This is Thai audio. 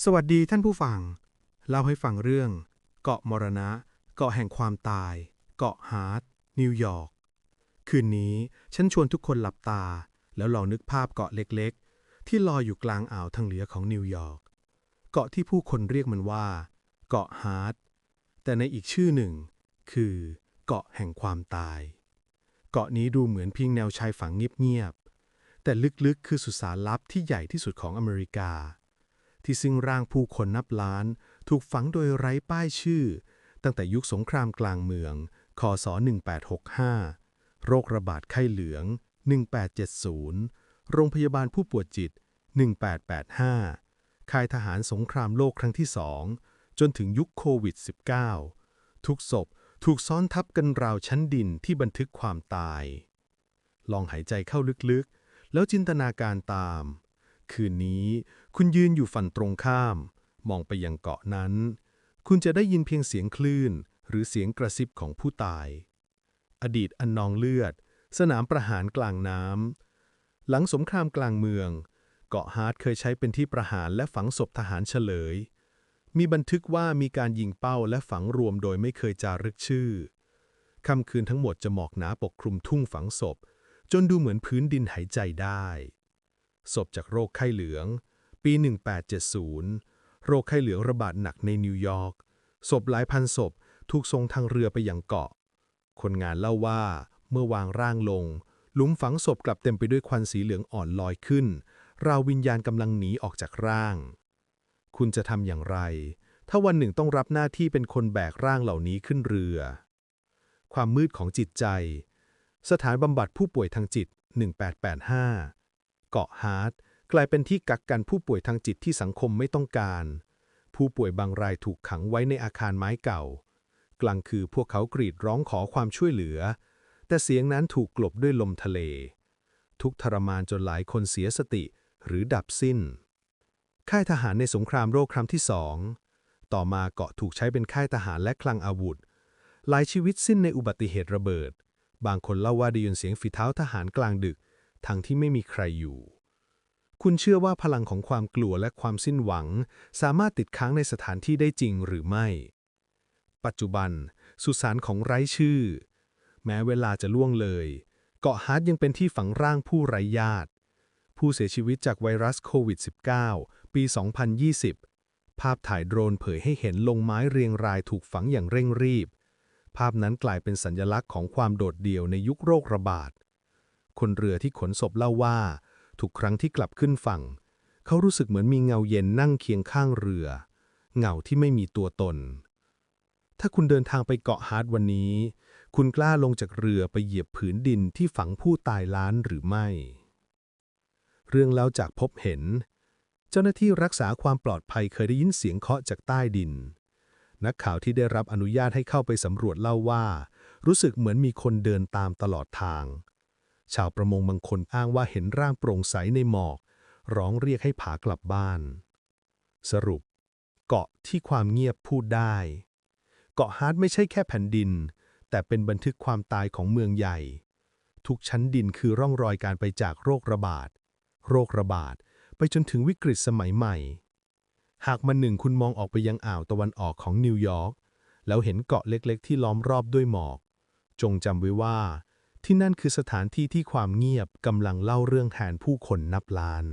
สวัสดีท่านผู้ฟัง เล่าให้ฟังเรื่อง เกาะมรณะ เกาะแห่งความตาย เกาะฮาร์ดนิวยอร์ก คืนนี้ฉันชวนทุกคนหลับตา แล้วลองนึกภาพเกาะเล็กๆ ที่ลอยอยู่กลางอ่าวทางเหนือของนิวยอร์ก เกาะที่ผู้คนเรียกมันว่า เกาะฮาร์ดแต่ในอีกชื่อหนึ่ง คือ เกาะแห่งความตาย เกาะนี้ดูเหมือนเพียงแนวชายฝั่งเงียบๆ แต่ลึกๆ คือสุสานลับที่ใหญ่ที่สุดของอเมริกา ที่ซึ่งร่างผู้คนนับล้าน ถูกฝังโดยไร้ป้ายชื่อ ตั้งแต่ยุคสงครามกลางเมือง คศ 1865 โรคระบาดไข้เหลือง 1870 โรงพยาบาลผู้ป่วยจิต 1885 ค่ายทหารสงครามโลกครั้งที่สอง จนถึงยุคโควิด -19 ทุกศพถูกซ้อนทับกันราวชั้นดินที่บันทึกความตาย ลองหายใจเข้าลึกๆ แล้วจินตนาการตาม คืนนี้ คุณยืนอยู่ฝั่งตรงข้าม มองไปยังเกาะนั้น คุณจะได้ยินเพียงเสียงคลื่น หรือเสียงกระซิบของผู้ตาย อดีตอันนองเลือด สนามประหารกลางน้ำหลังสงครามกลางเมือง เกาะฮาร์ดเคยใช้เป็นที่ประหารและฝังศพทหารเฉลย มีบันทึกว่ามีการยิงเป้าและฝังรวมโดยไม่เคยจารึกชื่อค่ำคืนทั้งหมดจะหมอกหนาปกคลุมทุ่งฝังศพ จนดูเหมือนพื้นดินหายใจได้ ศพจากโรคไข้เหลือง ปี 1870 โรคไข้เหลืองระบาดหนักในนิวยอร์ก ศพหลายพันศพถูกส่งทางเรือไปยังเกาะ คนงานเล่าว่าเมื่อวางร่างลง หลุมฝังศพกลับเต็มไปด้วยควันสีเหลืองอ่อนลอยขึ้น ราววิญญาณกำลังหนีออกจากร่าง คุณจะทำอย่างไร ถ้าวันหนึ่งต้องรับหน้าที่เป็นคนแบกร่างเหล่านี้ขึ้นเรือ ความมืดของจิตใจ สถานบำบัดผู้ป่วยทางจิต 1885 เกาะฮาร์ดกลายเป็นที่กักกันผู้ป่วยทางจิตที่สังคมไม่ต้องการ ผู้ป่วยบางรายถูกขังไว้ในอาคารไม้เก่า กลางคือพวกเขากรีดร้องขอความช่วยเหลือ แต่เสียงนั้นถูกกลบด้วยลมทะเล ทุกทรมานจนหลายคนเสียสติหรือดับสิ้น ค่ายทหารในสงครามโลกครั้งที่สอง ต่อมาเกาะถูกใช้เป็นค่ายทหารและคลังอาวุธ หลายชีวิตสิ้นในอุบัติเหตุระเบิด บางคนเล่าว่าได้ยินเสียงฝีเท้าทหารกลางดึก ทั้งที่ไม่มีใครอยู่ คุณเชื่อว่าพลังของความกลัวและความสิ้นหวัง สามารถติดค้างในสถานที่ได้จริงหรือไม่ ปัจจุบัน สุสานของไร้ชื่อ แม้เวลาจะล่วงเลย เกาะฮาร์ดยังเป็นที่ฝังร่างผู้ไร้ญาติ ผู้เสียชีวิตจากไวรัสโควิด -19 ปี 2020 ภาพถ่ายโดรนเผยให้เห็นลงไม้เรียงรายถูกฝังอย่างเร่งรีบ ภาพนั้นกลายเป็นสัญลักษณ์ของความโดดเดี่ยวในยุคโรคระบาด คนเรือที่ขนศพเล่าว่า ทุกครั้งที่กลับขึ้นฝั่ง เขารู้สึกเหมือนมีเงาเย็นนั่งเคียงข้างเรือ เงาที่ไม่มีตัวตน ถ้าคุณเดินทางไปเกาะฮาร์ดวันนี้ คุณกล้าลงจากเรือไปเหยียบผืนดินที่ฝังผู้ตายล้านหรือไม่ เรื่องเล่าจากพบเห็น เจ้าหน้าที่รักษาความปลอดภัยเคยได้ยินเสียงเคาะจากใต้ดิน นักข่าวที่ได้รับอนุญาตให้เข้าไปสำรวจเล่าว่า รู้สึกเหมือนมีคนเดินตามตลอดทาง ชาวประมงบางคนอ้างว่าเห็นร่างโปร่งใสในหมอก ร้องเรียกให้ผากลับบ้าน สรุป เกาะที่ความเงียบพูดได้ เกาะฮาร์ดไม่ใช่แค่แผ่นดิน แต่เป็นบันทึกความตายของเมืองใหญ่ ทุกชั้นดินคือร่องรอยการไปจากโรคระบาด โรคระบาดไปจนถึงวิกฤตสมัยใหม่ หากมันหนึ่งคุณมองออกไปยังอ่าวตะวันออกของนิวยอร์กแล้วเห็นเกาะเล็กๆ ที่ล้อมรอบด้วยหมอก จงจำไว้ว่า ที่นั่นคือสถานที่ที่ความเงียบกำลังเล่าเรื่องแทนผู้คนนับล้าน